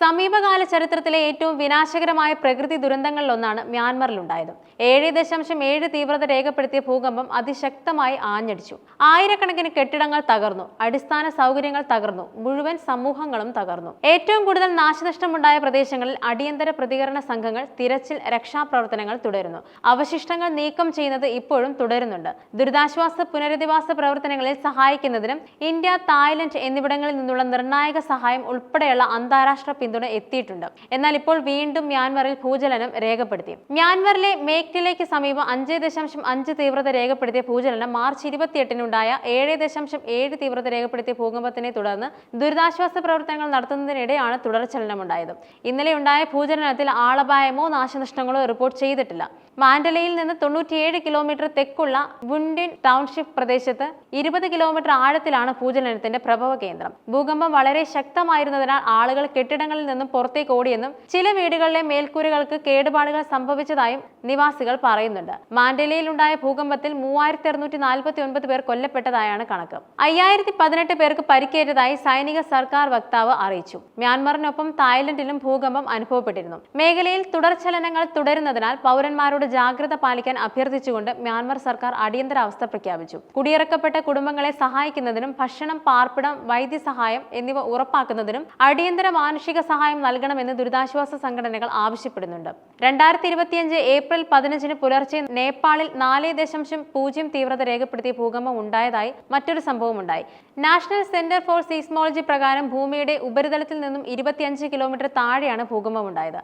സമീപകാല ചരിത്രത്തിലെ ഏറ്റവും വിനാശകരമായ പ്രകൃതി ദുരന്തങ്ങളിലൊന്നാണ് മ്യാൻമറിലുണ്ടായത്. ഏഴ് ദശാംശം ഏഴ് തീവ്രത രേഖപ്പെടുത്തിയ ഭൂകമ്പം അതിശക്തമായി ആഞ്ഞടിച്ചു. ആയിരക്കണക്കിന് കെട്ടിടങ്ങൾ തകർന്നു. അടിസ്ഥാന സൗകര്യങ്ങൾ തകർന്നു. മുഴുവൻ സമൂഹങ്ങളും തകർന്നു. ഏറ്റവും കൂടുതൽ നാശനഷ്ടമുണ്ടായ പ്രദേശങ്ങളിൽ അടിയന്തര പ്രതികരണ സംഘങ്ങൾ തിരച്ചിൽ രക്ഷാപ്രവർത്തനങ്ങൾ തുടരുന്നു. അവശിഷ്ടങ്ങൾ നീക്കം ചെയ്യുന്നത് ഇപ്പോഴും തുടരുന്നുണ്ട്. ദുരിതാശ്വാസ പുനരധിവാസ പ്രവർത്തനങ്ങളിൽ സഹായിക്കുന്നതിനും ഇന്ത്യ തായ്ലൻഡ് എന്നിവിടങ്ങളിൽ നിന്നുള്ള നിർണായക സഹായം ഉൾപ്പെടെയുള്ള അന്താരാഷ്ട്ര പിന്തുണ എത്തിയിട്ടുണ്ട്. എന്നാൽ ഇപ്പോൾ വീണ്ടും മ്യാൻമറിൽ ഭൂചലനം രേഖപ്പെടുത്തി. മ്യാൻമറിലെ മേക്ടിലേക്ക് സമീപം അഞ്ച് ദശാംശം അഞ്ച് തീവ്രത രേഖപ്പെടുത്തിയ ഭൂചലനം മാർച്ച് ഇരുപത്തിയെട്ടിനുണ്ടായ ഏഴ് ദശാംശം ഏഴ് തീവ്രത രേഖപ്പെടുത്തിയ ഭൂകമ്പത്തിനെ തുടർന്ന് ദുരിതാശ്വാസ പ്രവർത്തനങ്ങൾ നടത്തുന്നതിനിടെയാണ് തുടർചലനമുണ്ടായത്. ഇന്നലെ ഉണ്ടായ ഭൂചലനത്തിൽ ആളപായമോ നാശനഷ്ടങ്ങളോ റിപ്പോർട്ട് ചെയ്തിട്ടില്ല. മാൻഡലയിൽ നിന്ന് തൊണ്ണൂറ്റിയേഴ് കിലോമീറ്റർ തെക്കുള്ള വുണ്ടിൻ ടൗൺഷിപ്പ് പ്രദേശത്ത് ഇരുപത് കിലോമീറ്റർ ആഴത്തിലാണ് ഭൂചലനത്തിന്റെ പ്രഭവ കേന്ദ്രം. ഭൂകമ്പം വളരെ ശക്തമായിരുന്നതിനാൽ ആളുകൾ കെട്ടിടങ്ങളിൽ നിന്നും പുറത്തേക്ക് ഓടിയെന്നും ചില വീടുകളിലെ മേൽക്കൂരകൾക്ക് കേടുപാടുകൾ സംഭവിച്ചതായും നിവാസികൾ പറയുന്നുണ്ട്. മാൻഡലയിലുണ്ടായ ഭൂകമ്പത്തിൽ മൂവായിരത്തി അറുന്നൂറ്റി നാൽപ്പത്തി ഒൻപത് പേർ കൊല്ലപ്പെട്ടതായാണ് കണക്ക്. അയ്യായിരത്തി പതിനെട്ട് പേർക്ക് പരിക്കേറ്റതായി സൈനിക സർക്കാർ വക്താവ് അറിയിച്ചു. മ്യാൻമറിനൊപ്പം തായ്ലൻഡിലും ഭൂകമ്പം അനുഭവപ്പെട്ടിരുന്നു. മേഖലയിൽ തുടർചലനങ്ങൾ തുടരുന്നതിനാൽ പൗരന്മാരോട് ജാഗ്രത പാലിക്കാൻ അഭ്യർത്ഥിച്ചുകൊണ്ട് മ്യാൻമർ സർക്കാർ അടിയന്തരാവസ്ഥ പ്രഖ്യാപിച്ചു. കുടിയിറക്കപ്പെട്ട കുടുംബങ്ങളെ സഹായിക്കുന്നതിനും ഭക്ഷണം പാർപ്പിടം വൈദ്യസഹായം എന്നിവ ഉറപ്പാക്കുന്നതിനും അടിയന്തര മാനുഷിക സഹായം നൽകണമെന്ന് ദുരിതാശ്വാസ സംഘടനകൾ ആവശ്യപ്പെടുന്നുണ്ട്. രണ്ടായിരത്തി ഇരുപത്തിയഞ്ച് ഏപ്രിൽ പതിനഞ്ചിന് പുലർച്ചെ നേപ്പാളിൽ നാല് ദശാംശം പൂജ്യം തീവ്രത രേഖപ്പെടുത്തിയ ഭൂകമ്പം ഉണ്ടായതായി മറ്റൊരു സംഭവം ഉണ്ടായി നാഷണൽ സെന്റർ ഫോർ സീസ്മോളജി പ്രകാരം ഭൂമിയുടെ ഉപരിതലത്തിൽ നിന്നും ഇരുപത്തിയഞ്ച് കിലോമീറ്റർ താഴെയാണ് ഭൂകമ്പം ഉണ്ടായത്